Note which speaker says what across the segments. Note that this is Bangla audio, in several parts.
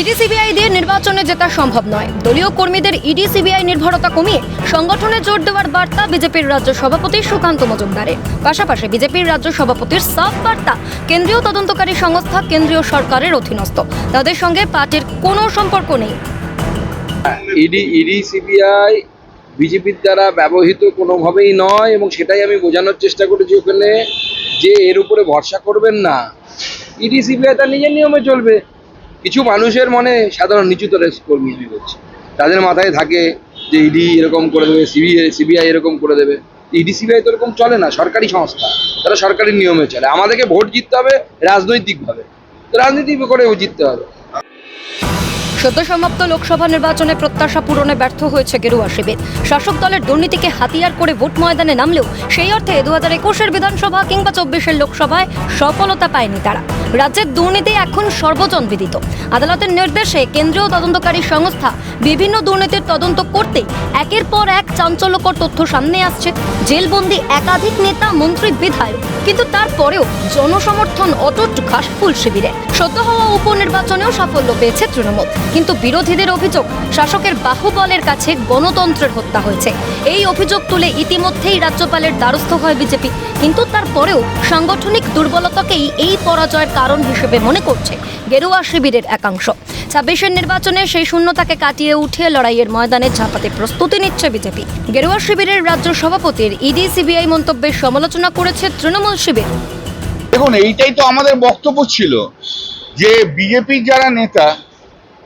Speaker 1: ইডি সিবিআই দিয়ে নির্বাচনে জেতা সম্ভব নয়। দলীয় কর্মীদের ইডি সিবিআই নির্ভরতা কমিয়ে সংগঠনে জোর দেওয়ার বার্তা বিজেপির রাজ্য সভাপতি সুকান্ত মজুমদারের। পাশাপাশি বিজেপির রাজ্য সভাপতির সাফ বার্তা কেন্দ্রীয় তদন্তকারী সংস্থা কেন্দ্রীয় সরকারের অধীনস্থ। তাদের সঙ্গে পার্টির কোনো সম্পর্ক নেই।
Speaker 2: ইডি ইডি সিবিআই বিজেপির দ্বারা ব্যবহৃত কোনোভাবেই নয় এবং সেটাই আমি বোঝানোর চেষ্টা করেছি ওখানে যে এর উপরে ভরসা করবেন না। ইডি সিবিআই তার নিজের নিয়মে চলবে। কিছু মানুষের মনে সাধারণ নিচুতর কর্মী আমি বলছি। তাদের মাথায় থাকে যে ইডি এরকম করে দেবে সিবিআই সিবিআই এরকম করে দেবে। ইডি সিবিআই তো এরকম চলে না, সরকারি সংস্থা। তারা সরকারি নিয়মে চলে। আমাদেরকে ভোট জিততে হবে রাজনৈতিকভাবে। তো রাজনীতি করে জিততে হবে।
Speaker 1: সদ্য সমাপ্ত লোকসভা নির্বাচনে প্রত্যাশা পূরণে ব্যর্থ হয়েছে গেরুয়া শিবির। শাসক দলের দুর্নীতিকে হাতিয়ার করে ভোট ময়দানে নামলেও সেই অর্থে দু হাজার একুশের বিধানসভা কিংবা চব্বিশের লোকসভায় সফলতা পায়নি তারা। রাজ্যের দুর্নীতি এখন সর্বজন বিদিত আদালতের নির্দেশে কেন্দ্রীয় তদন্তকারী সংস্থা বিভিন্ন দুর্নীতির তদন্ত করতে একের পর এক চাঞ্চল্যকর তথ্য সামনে আসছে। জেলবন্দি একাধিক নেতা, মন্ত্রী, বিধায়ক, কিন্তু তারপরেও জনসমর্থন অটুট ঘাসফুল শিবিরে। সদ্য হওয়া উপনির্বাচনেও সাফল্য পেয়েছে তৃণমূল। কিন্তু বিরোধীদের অভিযোগ শাসকের বাহুবলের কাছে গণতন্ত্রের হত্যা হয়েছে। এই অভিযোগ তুলে ইতিমধ্যেই রাজ্যপালের দ্বারস্থ হয় বিজেপি। কিন্তু তারপরেও সাংগঠনিক দুর্বলতাকেই এই পরাজয়ের কারণ হিসেবে মনে করছে গেরুয়া শিবিরের একাংশ। ছাব্বিশের নির্বাচনে সেই শূন্যতাকে কাটিয়ে উঠে লড়াইয়ের ময়দানে ঝাঁপাতে প্রস্তুতি নিচ্ছে বিজেপি। গেরুয়া শিবিরের রাজ্য সভাপতির ইডি সিবিআই মন্তব্যের সমালোচনা করেছে তৃণমূল শিবির।
Speaker 3: দেখুন, এইটাই তো আমাদের বক্তব্য ছিল যে বিজেপির যারা নেতা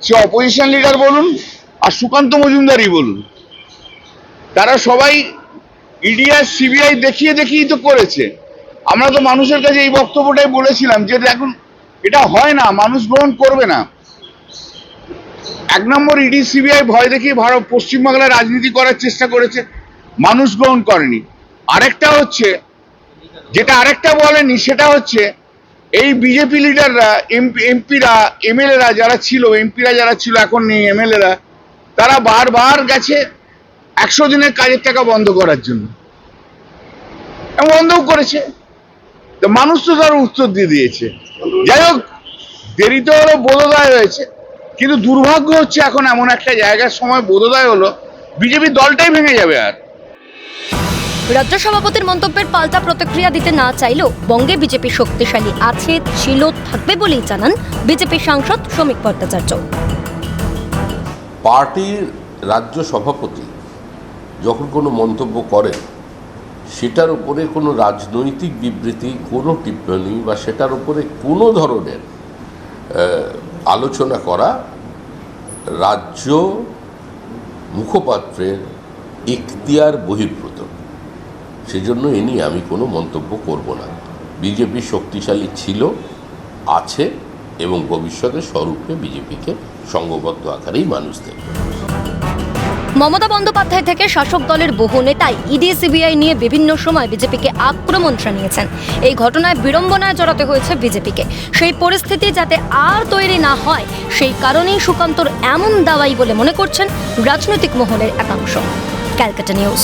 Speaker 3: সে অপোজিশন লিডার বলুন আর সুকান্ত মজুমদারই বলুন। তারা সবাই ইডিআর সিবিআই দেখিয়ে দেখিয়ে তো করেছে। আমরা তো মানুষের কাছে এই বক্তব্যটাই বলেছিলাম যে এখন এটা হয় না, মানুষ গ্রহণ করবে না। এক নম্বর ইডি সিবিআই ভয় দেখিয়ে ভারত পশ্চিমবাংলায় রাজনীতি করার চেষ্টা করেছে, মানুষ গ্রহণ করেনি। আরেকটা হচ্ছে, যেটা আরেকটা বলেনি, সেটা হচ্ছে এই বিজেপি লিডাররা এমপি এমপিরা এমএলএরা যারা ছিল এমপিরা যারা ছিল, এখন নেই এমএলএরা তারা বারবার গেছে একশো দিনের কাজের টাকা বন্ধ করার জন্য। বন্ধও করেছে। তো মানুষ তো তার উত্তর দিয়ে দিয়েছে। যাই হোক, দেরিতে হলো বোধোদয় হয়েছে। কিন্তু দুর্ভাগ্য হচ্ছে এখন এমন একটা জায়গার সময় বোধোদয় হলো। বিজেপি দলটাই ভেঙে যাবে আর।
Speaker 1: রাজ্য সভাপতির মন্তব্যের পাল্টা প্রতিক্রিয়া দিতে না চাইলেও বঙ্গে বিজেপি শক্তিশালী আছে, ছিল, থাকবে বলেই জানান বিজেপি সাংসদ শ্রমিক ভট্টাচার্য।
Speaker 4: পার্টির রাজ্য সভাপতি যখন কোনো মন্তব্য করেন, সেটার উপরে কোনো রাজনৈতিক বিবৃতি, কোনো টিপ্পনী বা সেটার উপরে কোনো ধরনের আলোচনা করা রাজ্য মুখপাত্রের ইখতিয়ার বহির্ভূত। সেজন্য এ নিয়ে আমি কোনো মন্তব্য করব না। বিজেপি শক্তিশালী ছিল, আছে এবং ভবিষ্যতে স্বরূপে বিজেপিকে সংঘবদ্ধ আকারেই মানুষ দেখবে।
Speaker 1: মমতা বন্দ্যোপাধ্যায় থেকে শাসক দলের বহু নেতাই ইডি, সিবিআই নিয়ে বিভিন্ন সময় বিজেপিকে আক্রমণ জানিয়েছেন। এই ঘটনায় বিড়ম্বনায় জড়াতে হয়েছে বিজেপিকে। সেই পরিস্থিতি যাতে আর তৈরি না হয়, সেই কারণেই সুকান্তর এমন দাওয়াই বলে মনে করছেন রাজনৈতিক মহলের একাংশ। ক্যালকাটা নিউজ।